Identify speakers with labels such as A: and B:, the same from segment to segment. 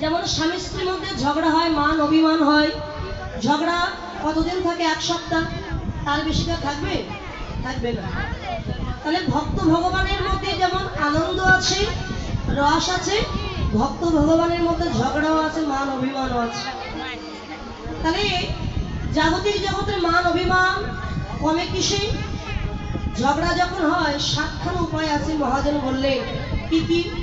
A: যেমন স্বামী স্ত্রীর মধ্যে ঝগড়া হয়, মান অভিমান হয়, ঝগড়া কতদিন থাকে? এক সপ্তাহ। তার বেশিটা থাকবে? থাকবে না। তাহলে ভক্ত ভগবানের মধ্যে যেমন আনন্দ আছে, রস আছে, ভক্ত ভগবানের মধ্যে ঝগড়াও আছে, মান অভিমানও আছে। তাহলে জাগতিক জগতের মান অভিমান কমে কিসে? ঝগড়া যখন হয়, সাতখান উপায় আছে মহাজন বললেন। কি কি?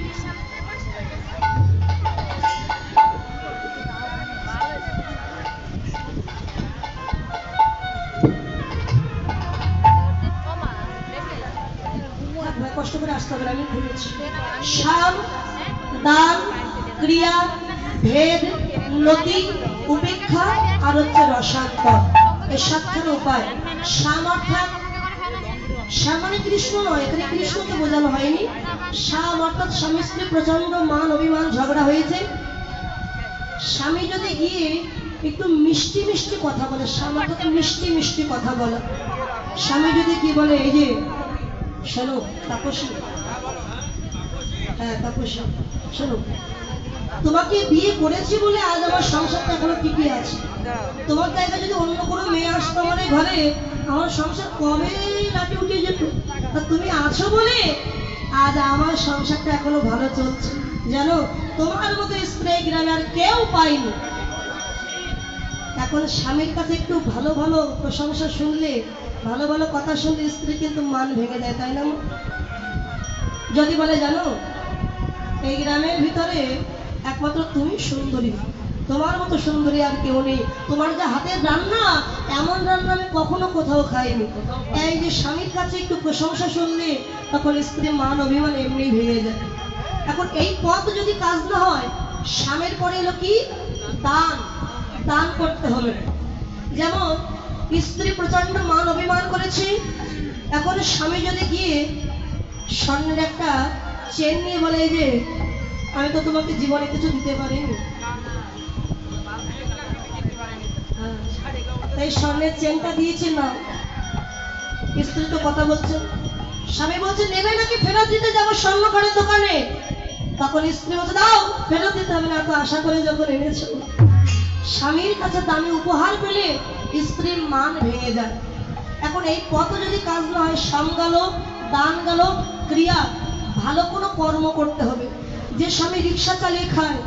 A: করে আসতে হবে আমি ভুলেছি সাম দান ক্রিয়া, ভেদ নতি উপেক্ষা, আর হচ্ছে রসান্তর এই সাতখান উপায়। সাম অর্থাৎ শ্যাম মানে কৃষ্ণ নয়, এখানে কৃষ্ণকে বোঝানো হয়নি। শ্যাম অর্থাৎ স্বামী স্ত্রী প্রচণ্ড মান, অভিমান, ঝগড়া হয়েছে। স্বামী যদি গিয়ে একটু মিষ্টি মিষ্টি কথা বলে শ্যাম অর্থাৎ মিষ্টি মিষ্টি কথা বলে, স্বামী যদি কি বলে, এই যে শোনো, তাপসী। হ্যাঁ তাপসী। শোনো, তোমাকে বিয়ে করেছি বলে আজ আমার সংসারটা এখনও টিকে আছে। তোমার জায়গায় যদি অন্য কোনো মেয়ে আসতো আমার ঘরে, আমার সংসার কবে লাটে উঠে যেত। আর তুমি আছো বলে আজ আমার সংসারটা এখনও ভালো চলছে। জানো, তোমার মতো এই গ্রামে আর কেউ পাইনি। এখন স্বামীর কাছে একটু ভালো ভালো প্রশংসা শুনলে ভালো ভালো কথা শুনলে স্ত্রী কিন্তু মান ভেঙে দেয়, তাই না যদি বলে, জানো, এই গ্রামের ভিতরে একমাত্র তুমি সুন্দরী তোমার মতো সুন্দরী আর কেউ নেই। তোমার যে হাতের রান্না, এমন রান্না আমি কখনো কোথাও খাইনি। এই যে স্বামীর কাছে একটু প্রশংসা শুনলে, তখন স্ত্রী মান অভিমান এমনি ভেঙে যায়। এখন এই পথ যদি কাজ না হয়, স্বামীর পরে এলো কি? দান। দান করতে হবে। যেমন স্ত্রী প্রচণ্ড মান অভিমান করেছে। এখন স্বামী যদি গিয়ে স্বর্ণের একটা চেন নিয়ে বলে যে আমি তো তোমাকে জীবনে কিছু দিতে পারিনি। হ্যাঁ, তাই স্বর্ণের চেনটা দিয়েছি না স্ত্রী তো কথা বলছে। স্বামী বলছে নেবে নাকি ফেরত দিতে যাব স্বর্ণ ঘরের দোকানে? তখন স্ত্রী বলছে দাও ফেরত দিতে হবে না তো আশা করে যখন এনেছো। স্বামীর কাছে দামি উপহার পেলে স্ত্রীর মান ভেঙে যায় এখন এই পথ যদি কাজ না হয় সাম গেল, দান গেল, ক্রিয়া, ভালো কোনো কর্ম করতে হবে। যে স্বামী রিক্সা চালিয়ে খায়,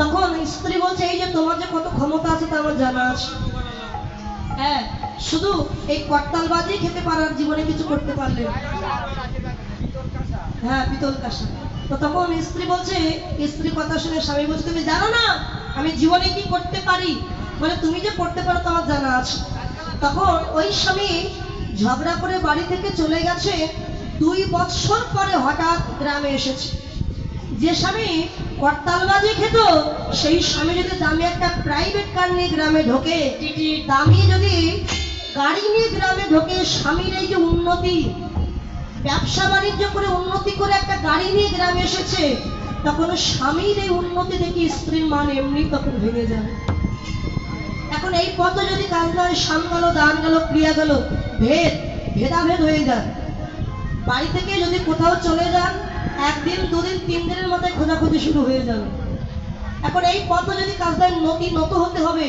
A: তখন স্ত্রী বলছে, এই যে তোমার যে কত ক্ষমতা আছে তা আমার জানা আছে। হ্যাঁ শুধু এই করতাল বাজি খেতে পারার জীবনে কিছু করতে পারলে হ্যাঁ পিতল কাঁসা তো তখন স্ত্রী বলছে স্ত্রী কথা শুনে স্বামী বলছে, তুমি জানো না, আমি জীবনে কি করতে পারি? বলে, তুমি যে করতে পারো তো আমার জানা আছে। তখন ওই স্বামী ঝগড়া করে বাড়ি থেকে চলে গেছে। দুই বছর পরে হঠাৎ গ্রামে এসেছে। যে স্বামী করতালবাজি খেত, সেই স্বামী যদি দামি একটা প্রাইভেট কার নিয়ে গ্রামে ঢোকে, দামি যদি গাড়ি নিয়ে গ্রামে ঢোকে, স্বামীর এই যে উন্নতি, ব্যবসা বাণিজ্য করে উন্নতি করে একটা গাড়ি নিয়ে গ্রামে এসেছে, তখন স্বামীর এই উন্নতি দেখে স্ত্রীর মান এমনি তখন ভেঙে যাবে এখন এই পথে যদি কাজ নয় সাম গেল, দান গেল, ক্রিয়া গেল, ভেদ, ভেদাভেদ হয়ে যান বাড়ি থেকে যদি কোথাও চলে যান, একদিন, দুদিন, তিন দিনের মধ্যে খোঁজাখুঁজি শুরু হয়ে যাবে। এখন এই পথে যদি কাজ দেয় নতি নত হতে হবে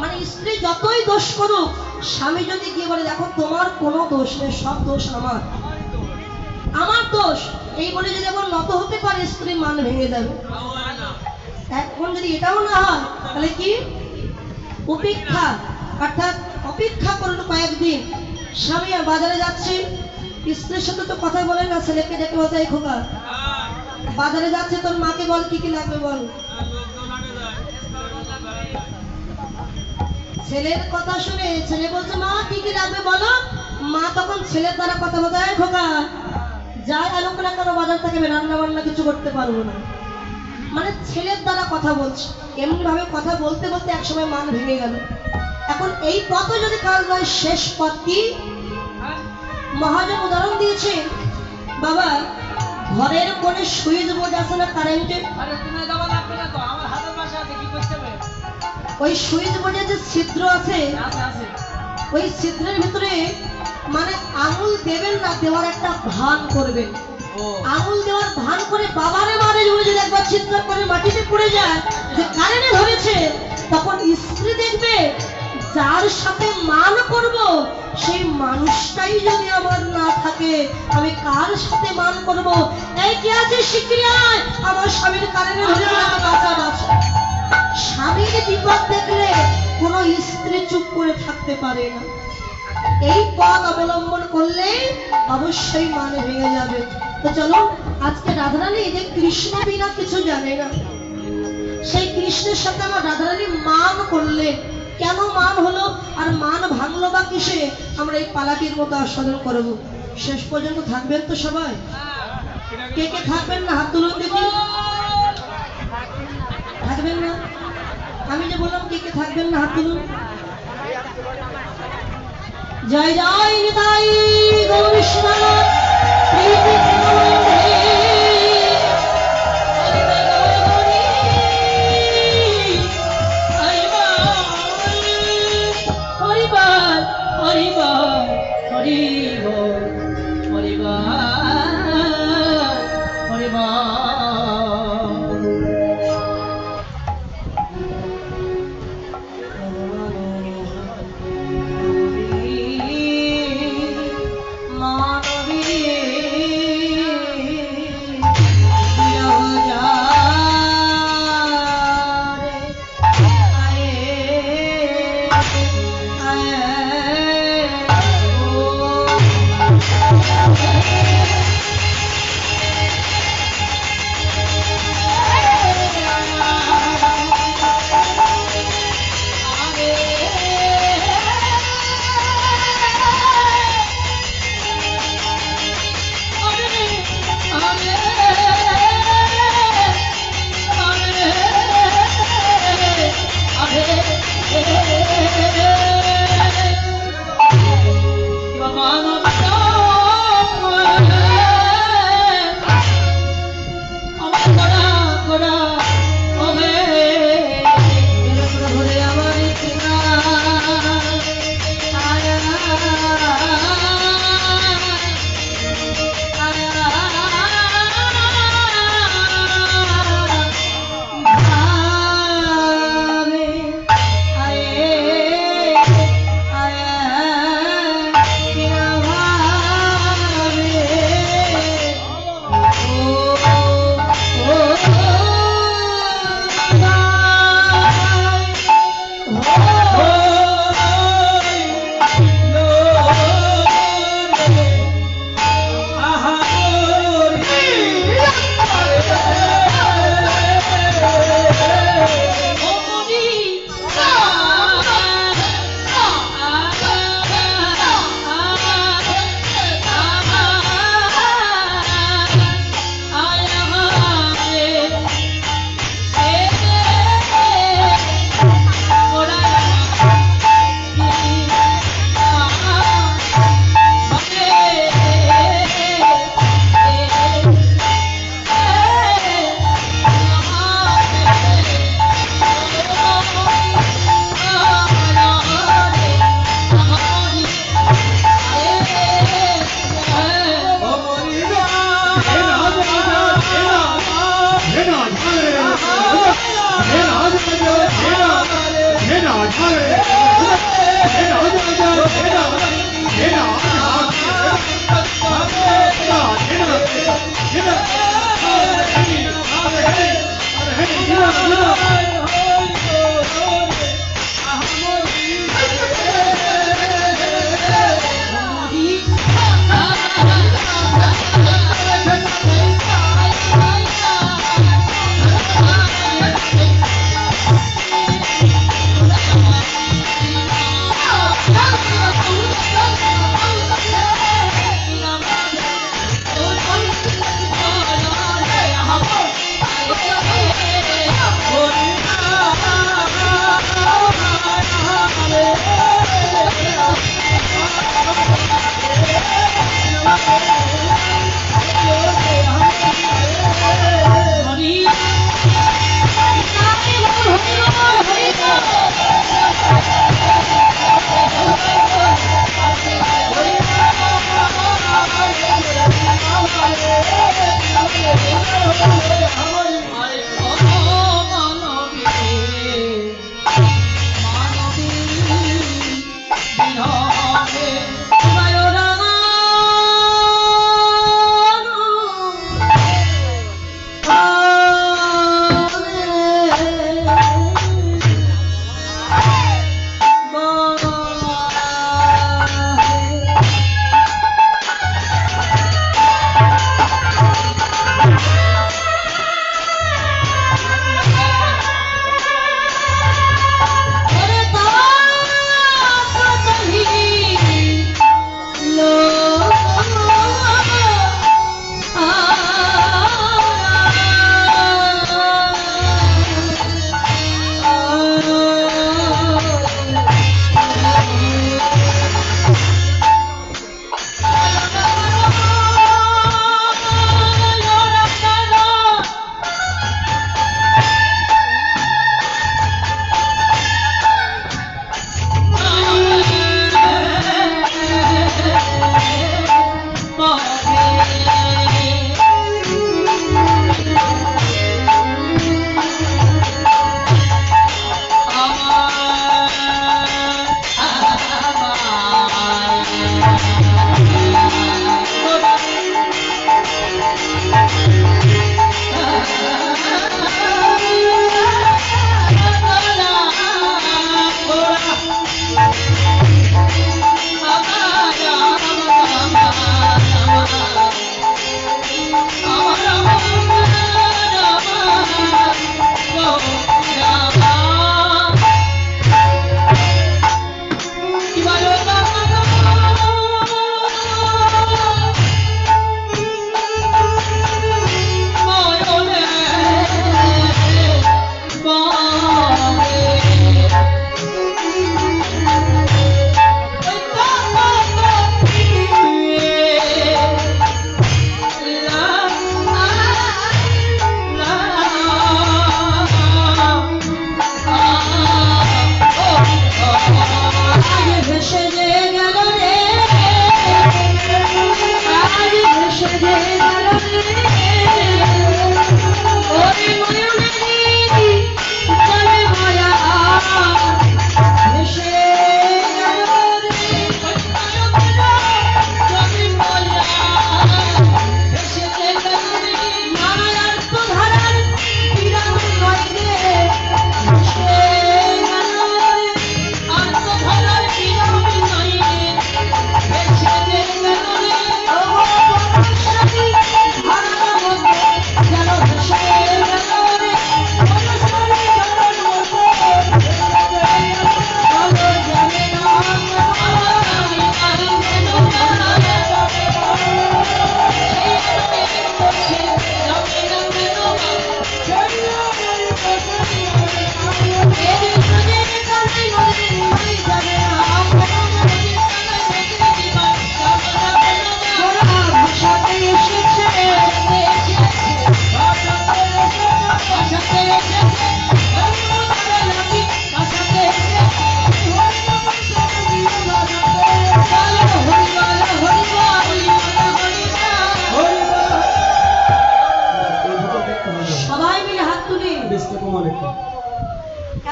A: মানে স্ত্রী যতই দোষ করুক, স্বামী যদি গিয়ে বলে, দেখো, তোমার কোনো দোষ নেই, সব দোষ আমার। আমার দোষ। এই বলে যদি এখন নত হতে পারে স্ত্রী মান ভেঙে যাবে। এখন যদি এটাও না হয়, তাহলে কি? উপেক্ষা, অর্থাৎ অপেক্ষা করল কয়েকদিন। স্বামী বাজারে যাচ্ছি। স্ত্রীর সাথে তো কথা বলে না, ছেলেকে ডেকে "এই খোকা বাজারে যাচ্ছে, তোর মাকে বল, কি কি লাগবে বল। ছেলের কথা শুনে ছেলে বলছে, মা, কি কি লাগবে বলো? মা তখন ছেলের দ্বারা কথা "এই খোকা, যাই আলো করে কেন বাজার থেকে রান্না বান্না কিছু করতে পারব না। মানে ছেলের দ্বারা কথা বলছে। এমনি ভাবে কথা বলতে বলতে একসময় মান ভেঙে গেল। এখন এই পথে যদি কাজ নয় শেষ পথ কি মহাজন উদাহরণ দিয়েছে বাবা ঘরের কোণে সুইচ বোর্ড আছে না কারেন্টের ওই সুইচ বোর্ডে যে ছিদ্র আছে। ওই ছিদ্রের ভিতরে মানে আঙুল দেবেন না দেওয়ার একটা ভান করবেন। আঙুল দেওয়ার ভান করে বাবারে মারে যদি একবার চিৎকার করে মাটিতে পড়ে যায়, যে কারেন্টে ধরেছে, তখন স্ত্রী দেখবে যার সাথে মান করব, সেই মানুষটাই যদি আমার না থাকে, আমি কার সাথে মান করব? এই কে আছে শিগগিরি আয় আমার স্বামীর ধরেছে আমাকে বাঁচা বাঁচা। স্বামীর বিপদ দেখলে কোনো স্ত্রী চুপ করে থাকতে পারে না। এই পথ অবলম্বন করলে অবশ্যই মানে ভেঙে যাবে। তো চলো, আজকে রাধারানী যে কৃষ্ণ বিনা কিছু জানে না, সেই কৃষ্ণের সাথে আমার রাধারানী মান করলে, কেন মান হলো আর মান ভাঙলো বা কিসে, আমরা এই পালাটির মতো আস্বাদন করব। শেষ পর্যন্ত থাকবেন তো সবাই? কে কে থাকবেন না? হাত তুলুন দেখি। থাকবেন না? আমি যে বললাম কে কে থাকবেন না? হাত তুলুন। জয় জয় নিতাই গৌরীশ্বর।
B: হরিবার হরিবার হরিবার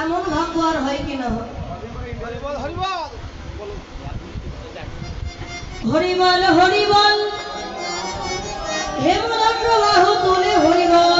A: এমন ভাগ্য আর হয় কি না হরিবল হরিবল। হেমরাজ্য বাহু তুলে হরিবল।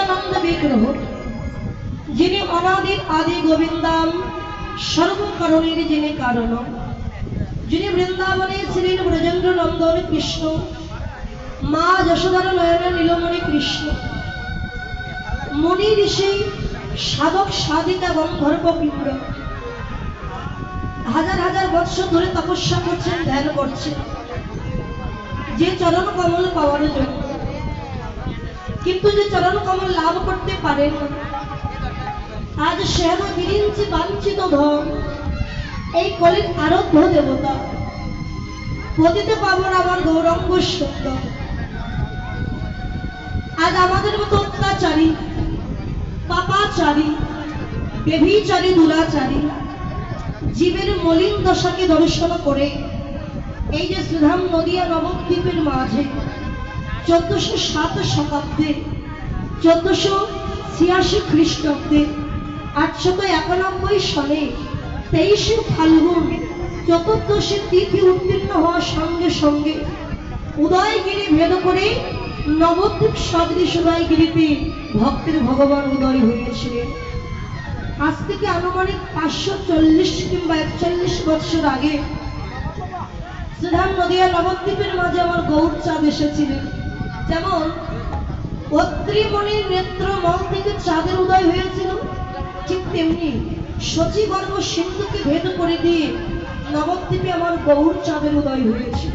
A: সচ্চিদানন্দ বিগ্রহ যিনি অনাদির আদি গোবিন্দাম, সর্বকারণের যিনি কারণ। যিনি বৃন্দাবনে ছিলেন ব্রজেন্দ্র নন্দন কৃষ্ণ, মা যশোদার নয়ন নীলমণি কৃষ্ণ। মণি ঋষি সাধক সাধিকা গন্ধর্ব পিণ্ড হাজার হাজার বৎসর ধরে তপস্যা করছেন, ধ্যান করছেন। যে চরণ কমল পাওয়ার জন্য। কিন্তু যে চরণ কমল লাভ করতে পারেন আজ শ্যাম বিরিঞ্চি বাঞ্ছিত ধন, এই কলির আরাধ্য দেবতা। পতিতে পাবন আমার গৌরঙ্গ সুন্দর আজ আমাদের মতো অত্যাচারী, পাপাচারী বেভিচারী দুরাচারী, জীবের মলিন দশাকে দর্শন করে এই যে শ্রীধাম নদিয়া নবদ্বীপের মাঝে চোদ্দশো সাত শতাব্দে, চোদ্দশো ছিয়াশি খ্রিস্টাব্দে, আটশত একানব্বই সনে তেইশে ফাল্গুন চতুর্দশী তিথি উত্তীর্ণ হওয়ার সঙ্গে সঙ্গে উদয়গিরি ভেদ করে নবদ্বীপ সদৃশ উদয়গিরিতে ভক্তের ভগবান উদয় হয়েছিলেন। আজ থেকে আনুমানিক পাঁচশো চল্লিশ কিংবা একচল্লিশ বছর আগে শ্রীধাম নদিয়া নবদ্বীপের মাঝে আমার গৌর চাঁদ এসেছিলেন। যেমন অত্রিমণির নেত্র মল থেকে চাঁদের উদয় হয়েছিল, ঠিক তেমনি সচিগর্ভ সিন্ধুকে ভেদ করে দিয়ে নবদ্বীপে আমার গৌর চাঁদের উদয় হয়েছিল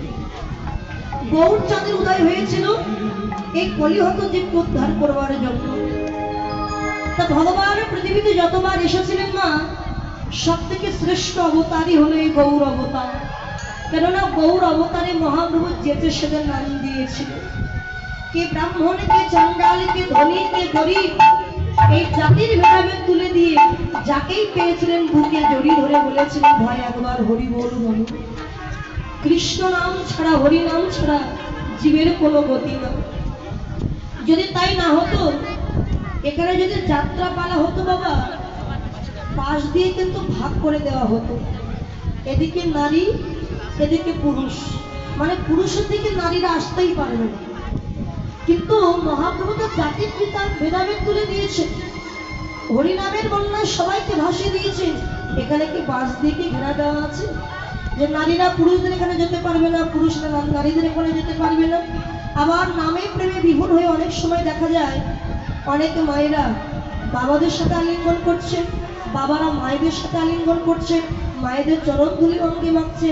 A: গৌর চাঁদের উদয় হয়েছিল এই কলিহত জীবকে উদ্ধার করবার জন্য। তা ভগবান পৃথিবীতে যতবার এসেছিলেন মা সব থেকে শ্রেষ্ঠ অবতারই হলো এই গৌর অবতার। কেননা গৌর অবতারে মহাপ্রভু যেতে সেদের নাম দিয়েছিল কে ব্রাহ্মণ, কে চন্ডাল কে ধনী, কে গরিব, এই জাতির ভেদাভেদ তুলে দিয়ে যাকেই পেয়েছিলেন বুকে জড়ি ধরে বলেছিলেন ভয় একবার হরি বল বল। কৃষ্ণ নাম ছাড়া, হরি নাম ছাড়া জীবের কোনো গতি না। যদি তাই না হতো, এখানে যদি যাত্রা পালা হতো বাবা, পাশ দিয়ে কিন্তু ভাগ করে দেওয়া হতো। এদিকে নারী, এদিকে পুরুষ। মানে পুরুষের দিকে নারীরা আসতেই পারবে না। কিন্তু মহাপ্রভু তো জাতির পিতা ভেদাভেদ তুলে দিয়েছে। হরিনামের বন্যায় সবাইকে ভাসিয়ে দিয়েছে। এখানে কি বাস দিয়ে কি ঘেরা দেওয়া আছে? যে নারীরা পুরুষদের এখানে যেতে পারবে না, পুরুষরা নারীদের এখানে যেতে পারবে না। আবার নামে প্রেমে বিভোর হয়ে অনেক সময় দেখা যায়, অনেক মায়েরা বাবাদের সাথে আলিঙ্গন করছে, বাবারা মায়েদের সাথে আলিঙ্গন করছে, মায়েদের চরণ ধুলি অঙ্গে মাখছে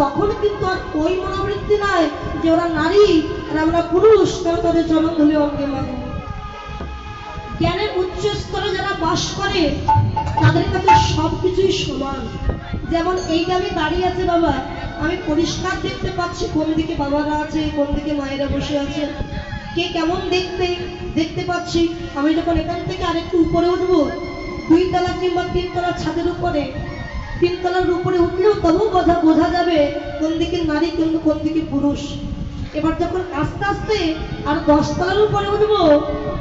A: তখন কিন্তু আর ওই মনোবৃত্তি নাই যে ওরা নারী আর আমরা পুরুষ তাদের ধুলি অঙ্গে মাখবো জ্ঞানের উচ্চ স্তরে যারা বাস করে, তাদের কাছে সবকিছুই সমান। যেমন এইটা আমি দাঁড়িয়ে আছে, বাবা। আমি পরিষ্কার দেখতে পাচ্ছি কোন দিকে বাবারা আছে, কোন দিকে মায়েরা বসে আছে। কে কেমন দেখতে দেখতে পাচ্ছি। আমি যখন এখান থেকে আরেকটু উপরে উঠবো, দুই তলা কিংবা তিন তলা ছাদের উপরে, তিন তলার উপরে উঠলেও তবু বোঝা বোঝা যাবে কোন দিকে নারী কিন্তু কোন দিকে পুরুষ। এবার যখন আস্তে আস্তে আর দশ তলার উপরে উঠবো,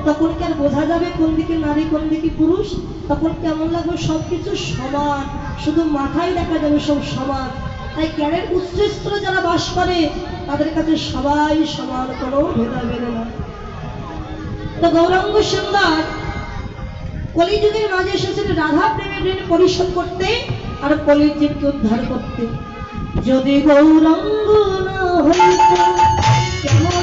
A: তখন কি আর বোঝা যাবে কোন দিকে নারী, কোন দিকে পুরুষ? তখন কেমন লাগবে? সবকিছু সমান। শুধু মাথায় দেখা যাবে সব সমান। তাই জ্ঞানের উচ্চ স্তরে যারা বাস করে, তাদের কাছে সবাই সমান, কোনো ভেদাভেদ না তো গৌরাঙ্গ সুন্দর কলিযুগের মাঝে এসেছেন, রাধা প্রেমের ঋণ পরিশোধ করতে আর কলিযুগকে উদ্ধার করতে। যদি গৌরাঙ্গ না হইত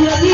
A: gracias.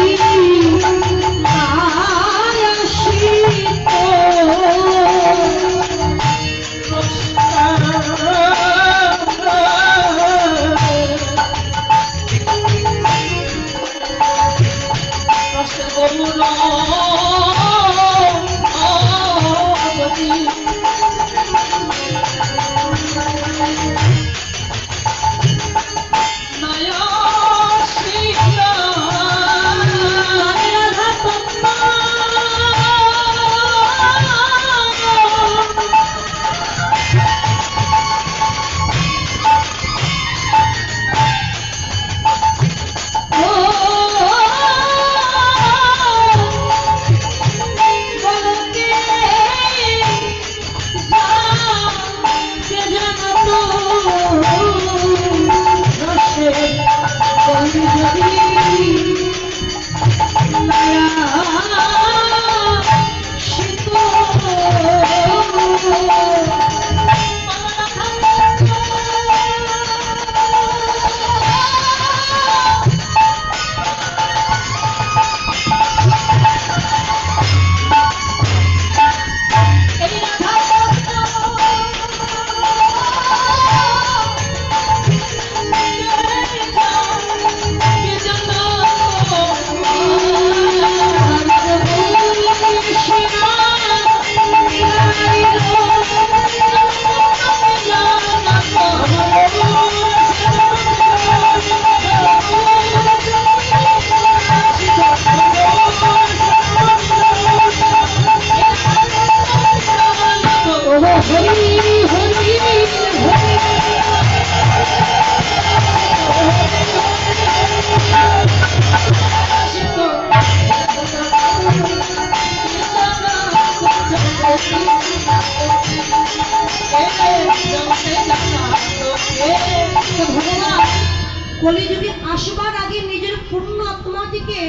A: কলিযুগে আসবার আগে নিজের পূর্ণ আত্মাটিকে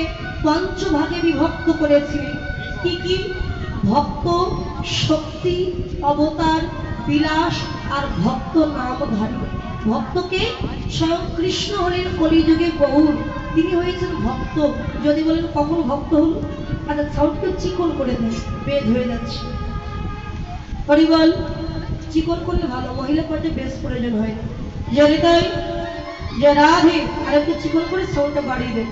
A: পঞ্চভাগে বিভক্ত করেছিলেন। কি কি? ভক্ত, শক্তি, অবতার, বিলাস আর ভক্ত নামধারী। ভক্তকে স্বয়ং কৃষ্ণ হলেন কলিযুগে গৌর তিনি হয়েছেন ভক্ত। যদি বলেন কখন ভক্ত হল? আচ্ছা সাউন্ডকে চিকন করে দেন বেদ হয়ে যাচ্ছে। হরিবল চিকন করলে ভালো, মহিলা পার্টে বেশ প্রয়োজন হয়। তাই যে রাধে আর একটু চিকন করে সৌটা বাড়িয়ে দেন